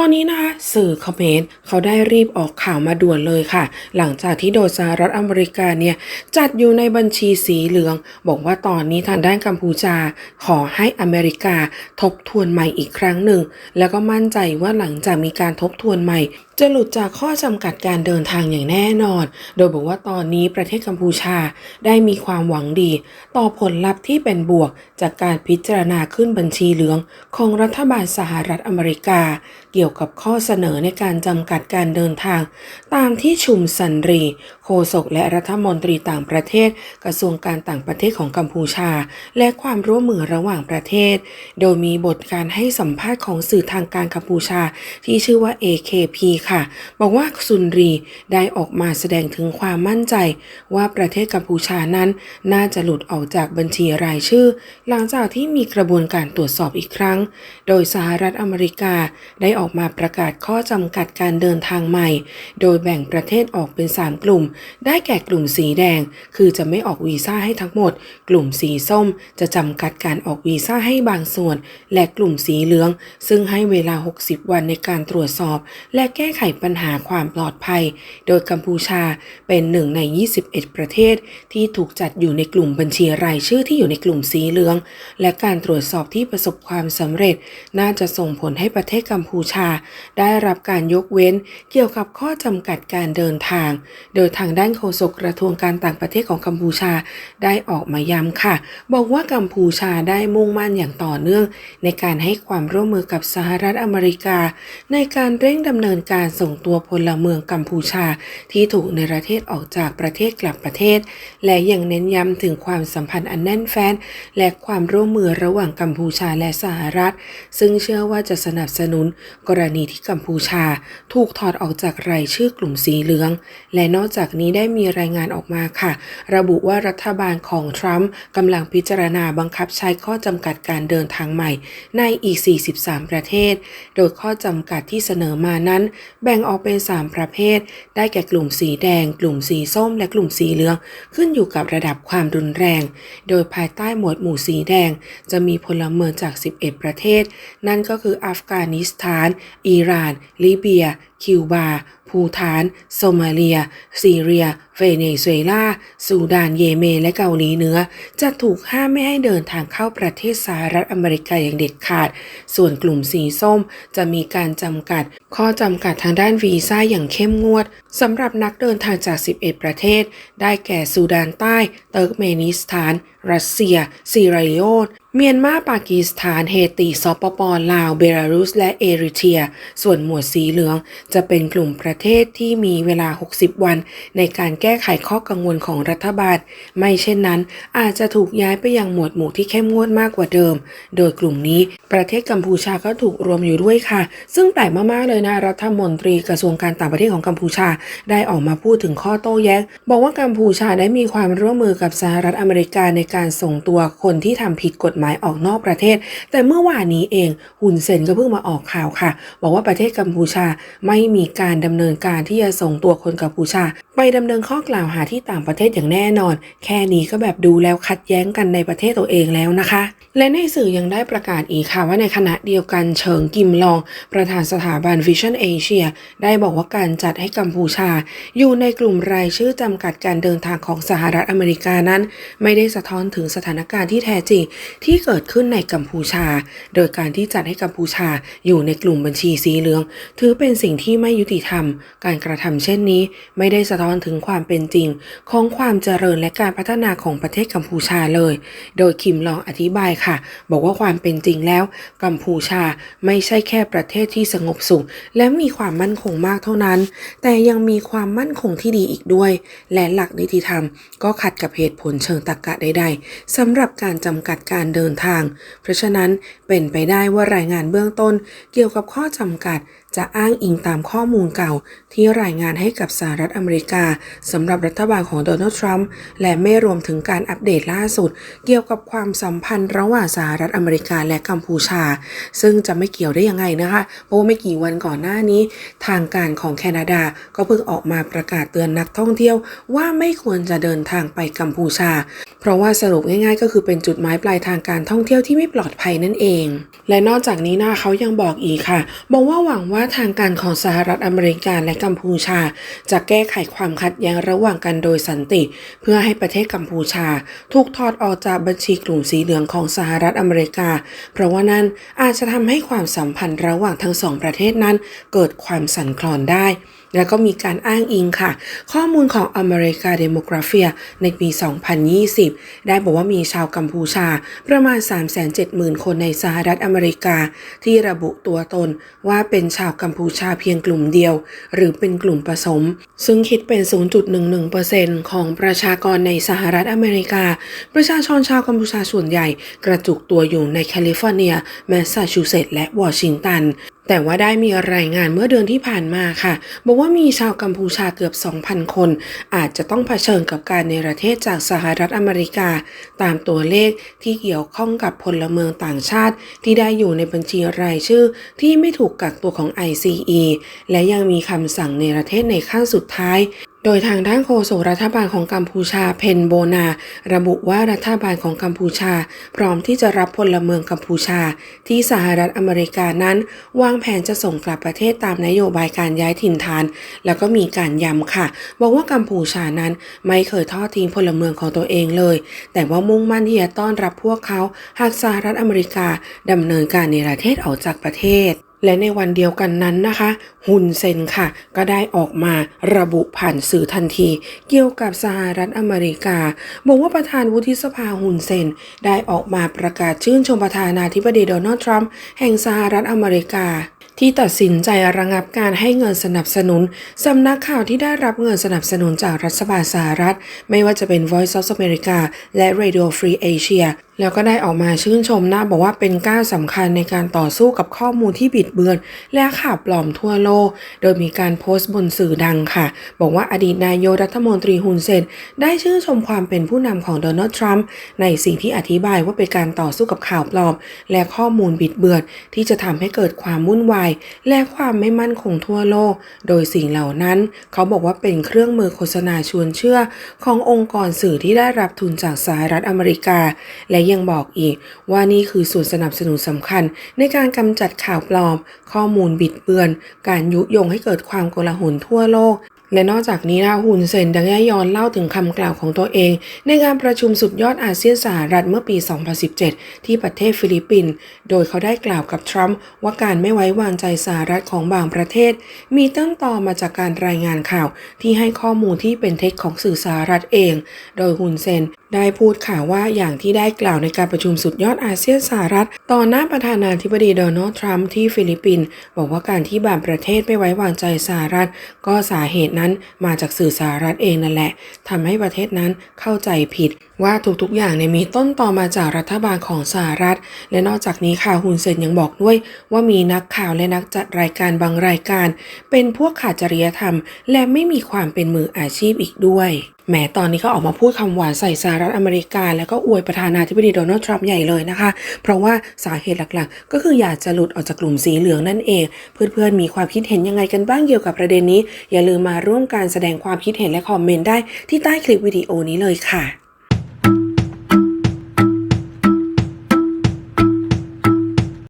ตอนนี้นะคะสื่อคอมเขมนต์เขาได้รีบออกข่าวมาด่วนเลยค่ะ หลังจากที่โดสหรัฐอเมริกาเนี่ย จัดอยู่ในบัญชีสีเหลือง บอกว่าตอนนี้ทางด้านกัมพูชา ขอให้อเมริกาทบทวนใหม่อีกครั้งหนึ่ง แล้วก็มั่นใจว่าหลังจากมีการทบทวนใหม่ จะหลุดจากข้อจำกัดการเดินทางอย่างแน่นอน โดยบอกว่าตอนนี้ประเทศกัมพูชาได้มีความหวังดี ต่อผลลัพธ์ที่เป็นบวกจากการพิจารณาขึ้นบัญชีเหลืองของรัฐบาลสหรัฐอเมริกา เกี่ยวกับข้อเสนอในการจำกัดการเดินทาง ตามที่ชุมสันรี โฆษกและรัฐมนตรีต่างประเทศ กระทรวงการต่างประเทศของกัมพูชา และความร่วมมือระหว่างประเทศ โดยมีบทการให้สัมภาษณ์ของสื่อทางการกัมพูชาที่ชื่อว่า AKP ค่ะบอกว่าซุนรีได้ออกมาแสดงถึงความมั่นใจ ว่าประเทศกัมพูชานั้น น่าจะหลุดออกจากบัญชีรายชื่อ หลังจากที่มีกระบวนการตรวจสอบอีกครั้ง โดยสหรัฐอเมริกาได้ออกมาประกาศข้อจำกัดการเดินทางใหม่ โดยแบ่งประเทศออกเป็น 3 กลุ่ม ได้แก่กลุ่มสีแดง คือจะไม่ออกวีซ่าให้ทั้งหมด กลุ่มสีส้ม จะจำกัดการออกวีซ่าให้บางส่วน และกลุ่มสีเหลือง ซึ่งให้เวลา 60 วันในการตรวจสอบ และแก้ไขปัญหาความปลอดภัย โดยกัมพูชาเป็นหนึ่งใน 21 ประเทศ ที่ถูกจัดอยู่ในกลุ่มบัญชีรายชื่อที่อยู่ในกลุ่มสีเหลือง และการตรวจสอบที่ประสบความสำเร็จ น่าจะส่งผลให้ประเทศกัมพูชา ได้รับการยกเว้นเกี่ยวกับข้อจำกัดการเดินทาง โดยทางด้านโฆษกกระทรวงการต่างประเทศของกัมพูชาได้ออกมาย้ำค่ะ บอกว่ากัมพูชาได้มุ่งมั่นอย่างต่อเนื่อง ในการให้ความร่วมมือกับสหรัฐอเมริกา ในการเร่งดำเนินการส่งตัวพลเมืองกัมพูชาที่ถูกในประเทศออกจากประเทศกลับประเทศ และยังเน้นย้ำถึงความสัมพันธ์อันแน่นแฟ้นและความร่วมมือระหว่างกัมพูชาและสหรัฐ ซึ่งเชื่อว่าจะสนับสนุนกรณีที่กัมพูชา ถูกถอดออกจากรายชื่อกลุ่มสีเหลือง และนอกจากนี้ได้มีรายงานออกมาค่ะ ระบุว่ารัฐบาลของทรัมป์กำลังพิจารณาบังคับใช้ข้อจำกัดการเดินทางใหม่ในอีก 43 ประเทศ โดยข้อจำกัดที่เสนอมานั้นแบ่งออกเป็น 3 ประเภท ได้แก่กลุ่มสีแดง กลุ่มสีส้ม และกลุ่มสีเหลือง ขึ้นอยู่กับระดับความรุนแรง โดยภายใต้หมวดหมู่สีแดง จะมีพลเมืองจาก 11 ประเทศ นั่นก็คืออัฟกานิสถาน อิหร่าน ลิเบียคิวบา ภูฐาน โซมาเลีย ซีเรีย เวเนซุเอลา ซูดาน เยเมน และเกาหลีเหนือ จะถูกห้ามไม่ให้เดินทางเข้าประเทศสหรัฐอเมริกาอย่างเด็ดขาด ส่วนกลุ่มสีส้มจะมีการจำกัด ข้อจำกัดทางด้านวีซ่าอย่างเข้มงวดสำหรับนักเดินทางจาก 11 ประเทศ ได้แก่ซูดานใต้ เติร์กเมนิสถาน รัสเซีย ซีเรลีโอน เมียนมาปากีสถานเฮติสปปลาว เบลารุส และเอริเทีย ส่วนหมวดสีเหลือง จะเป็นกลุ่มประเทศที่มีเวลา 60 วัน ในการแก้ไขข้อกังวลของรัฐบาล ไม่เช่นนั้น อาจจะถูกย้ายไปยังหมวดหมู่ที่เข้มงวดมากกว่าเดิม โดยกลุ่มนี้ประเทศกัมพูชาก็ถูกรวมอยู่ด้วยค่ะ ซึ่งแปลกมากๆเลยนะรัฐมนตรีกระทรวงการต่างประเทศของกัมพูชาได้ออกมาพูดถึงข้อโต้แย้ง บอกว่ากัมพูชาได้มีความร่วมมือกับสหรัฐอเมริกาในการส่งตัวคนที่ทำผิดกฎหมายออกนอกประเทศ แต่เมื่อวานนี้เองฮุนเซนก็เพิ่งมาออกข่าวค่ะ บอกว่าประเทศกัมพูชาไม่มีการดำเนินการที่จะส่งตัวคนกัมพูชา ไปดำเนินข้อกล่าวหาที่ต่างประเทศอย่างแน่นอน แค่นี้ก็แบบดูแล้วขัดแย้งกันในประเทศตัวเองแล้วนะคะ และในสื่อยังได้ประกาศอีกค่ะว่าในขณะเดียวกันเฉิงกิมลอง ประธานสถาบัน Vision Asia ได้บอกว่าการจัดให้กัมพูชา อยู่ในกลุ่มรายชื่อจำกัดการเดินทางของสหรัฐอเมริกานั้น ไม่ได้สะท้อนถึงสถานการณ์ที่แท้จริงทที่เกิดขึ้นในกัมพูชา โดยการที่จัดให้กัมพูชาอยู่ในกลุ่มบัญชีสีเหลือง ถือเป็นสิ่งที่ไม่ยุติธรรม การกระทำเช่นนี้ ไม่ได้สะท้อนถึงความเป็นจริง ของความเจริญและการพัฒนาของประเทศกัมพูชาเลย โดยคิมลองอธิบายค่ะ บอกว่าความเป็นจริงแล้ว กัมพูชาไม่ใช่แค่ประเทศที่สงบสุข และมีความมั่นคงมากเท่านั้น แต่ยังมีความมั่นคงที่ดีอีกด้วย และหลักนิติธรรม ก็ขัดกับเหตุผลเชิงตรรกะใด ๆสำหรับการจำกัดการเดินทาง เพราะฉะนั้นเป็นไปได้ว่ารายงานเบื้องต้นเกี่ยวกับข้อจำกัดจะอ้างอิงตามข้อมูลเก่าที่รายงานให้กับสหรัฐอเมริกาสำหรับรัฐบาลของโดนัลด์ทรัมป์และไม่รวมถึงการอัปเดตล่าสุด เกี่ยวกับความสัมพันธ์ระหว่างสหรัฐอเมริกาและกัมพูชา ซึ่งจะไม่เกี่ยวได้ยังไงนะคะเพราะว่าไม่กี่วันก่อนหน้านี้ ทางการของแคนาดาก็เพิ่งออกมาประกาศเตือนนักท่องเที่ยว ว่าไม่ควรจะเดินทางไปกัมพูชา เพราะว่าสรุปง่าย ๆ ก็คือเป็นจุดหมายปลายทางการท่องเที่ยวที่ไม่ปลอดภัยนั่นเอง และนอกจากนี้นะเขายังบอกอีกค่ะบอกว่าหวังว่าาทางการของสหรัฐอเมริกาและกัมพูชา จะแก้ไขความขัดแย้งระหว่างกันโดยสันติ เพื่อให้ประเทศกัมพูชา ถูกถอดออกจากบัญชีกลุ่มสีเหลืองของสหรัฐอเมริกา เพราะว่านั่นอาจจะทำให้ความสัมพันธ์ระหว่างทั้งสองประเทศนั้น เกิดความสั่นคลอนได้ แล้วก็มีการอ้างอิงค่ะ ข้อมูลของ America Demography ในปี 2020 ได้บอกว่ามีชาวกัมพูชาประมาณ 370,000 คนในสหรัฐอเมริกา ที่ระบุตัวตนว่าเป็นชาวกัมพูชาเพียงกลุ่มเดียว หรือเป็นกลุ่มผสม ซึ่งคิดเป็น 0.11%ของประชากรในสหรัฐอเมริกา ประชาชนชาวกัมพูชาส่วนใหญ่กระจุกตัวอยู่ในแคลิฟอร์เนีย แมสซาชูเซตส์และวอชิงตัน แต่ว่าได้มีรายงานเมื่อเดือนที่ผ่านมาค่ะ บอกว่ามีชาวกัมพูชาเกือบ 2,000 คน อาจจะต้องเผชิญกับการในประเทศจากสหรัฐอเมริกา ตามตัวเลขที่เกี่ยวข้องกับพลเมืองต่างชาติ ที่ได้อยู่ในบัญชีรายชื่อ ที่ไม่ถูกกักตัวของ ICE และยังมีคำสั่งในประเทศในขั้นสุดท้าย โดยทางด้านโฆษกรัฐบาลของกัมพูชาเพนโบนา ระบุว่ารัฐบาลของกัมพูชา พร้อมที่จะรับพลเมืองกัมพูชา ที่สหรัฐอเมริกานั้น วางแผนจะส่งกลับประเทศตามนโยบายการย้ายถิ่นฐาน แล้วก็มีการย้ำค่ะ บอกว่ากัมพูชานั้นไม่เคยทอดทิ้งพลเมืองของตัวเองเลย แต่ว่ามุ่งมั่นที่จะต้อนรับพวกเขา หากสหรัฐอเมริกาดำเนินการในประเทศออกจากประเทศ และในวันเดียวกันนั้นนะคะฮุนเซนค่ะ ก็ได้ออกมาระบุผ่านสื่อทันที เกี่ยวกับสหรัฐอเมริกา บอกว่าประธานวุฒิสภาฮุนเซน ได้ออกมาประกาศชื่นชมประธานาธิบดีโดนัลด์ทรัมป์แห่งสหรัฐอเมริกาที่ตัดสินใจระงับการให้เงินสนับสนุน สำนักข่าวที่ได้รับเงินสนับสนุนจากรัฐบาลสหรัฐ ไม่ว่าจะเป็น Voice of America และ Radio Free Asia แล้วก็ได้ออกมาชื่นชมนะบอกว่าเป็นก้าวสำคัญในการต่อสู้กับข้อมูลที่บิดเบือน และข่าวปลอมทั่วโลก โดยมีการโพสต์บนสื่อดังค่ะ บอกว่าอดีตนายกรัฐมนตรีฮุนเซนได้ชื่นชมความเป็นผู้นำของโดนัลด์ทรัมป์ในสิ่งที่อธิบายว่าเป็นการต่อสู้กับข่าวปลอม และข้อมูลบิดเบือน ที่จะทำให้เกิดความวุ่นวายและความไม่มั่นคงทั่วโลก โดยสิ่งเหล่านั้น เขาบอกว่าเป็นเครื่องมือโฆษณาชวนเชื่อ ขององค์กรสื่อที่ได้รับทุนจากสหรัฐอเมริกา และยังบอกอีก ว่านี่คือส่วนสนับสนุนสำคัญ ในการกำจัดข่าวปลอม ข้อมูลบิดเบือน การยุยงให้เกิดความโกลาหลทั่วโลก และนอกจากนี้นะฮุนเซนดังได้ย้อนเล่าถึงคำกล่าวของตัวเอง ในการประชุมสุดยอดอาเซียนสหรัฐเมื่อปี 2017 ที่ประเทศฟิลิปปินส์ โดยเขาได้กล่าวกับทรัมป์ว่าการไม่ไว้วางใจสหรัฐของบางประเทศ มีต้นตอมาจากการรายงานข่าวที่ให้ข้อมูลที่เป็นเท็จของสื่อสหรัฐเอง โดยฮุนเซนได้พูดข่าวว่าอย่างที่ได้กล่าวในการประชุมสุดยอดอาเซียนสหรัฐต่อหน้าประธานาธิบดีโดนัลด์ทรัมป์ที่ฟิลิปปินส์บอกว่าการที่บางประเทศไม่ไว้วางใจสหรัฐ ก็สาเหตุนั้นมาจากสื่อสหรัฐเองนั่นแหละทำให้ประเทศนั้นเข้าใจผิดว่าทุกๆอย่างเนี่ยมีต้นต่อมาจากรัฐบาลของสหรัฐ และนอกจากนี้ค่ะฮุนเซนยังบอกด้วย ว่ามีนักข่าวและนักจัดรายการบางรายการ เป็นพวกขาดจริยธรรม และไม่มีความเป็นมืออาชีพอีกด้วย แม้ตอนนี้ก็ออกมาพูดคำหวานใส่สหรัฐอเมริกา แล้วก็อวยประธานาธิบดีโดนัลด์ทรัมป์ใหญ่เลยนะคะ เพราะว่าสาเหตุหลักๆ ก็คืออยากจะหลุดออกจากกลุ่มสีเหลืองนั่นเอง เพื่อนๆ มีความคิดเห็นยังไงกันบ้างเกี่ยวกับประเด็นนี้ อย่าลืมมาร่วมการแสดงความคิดเห็นและคอมเมนต์ได้ที่ใต้คลิปวิดีโอนี้เลยค่ะ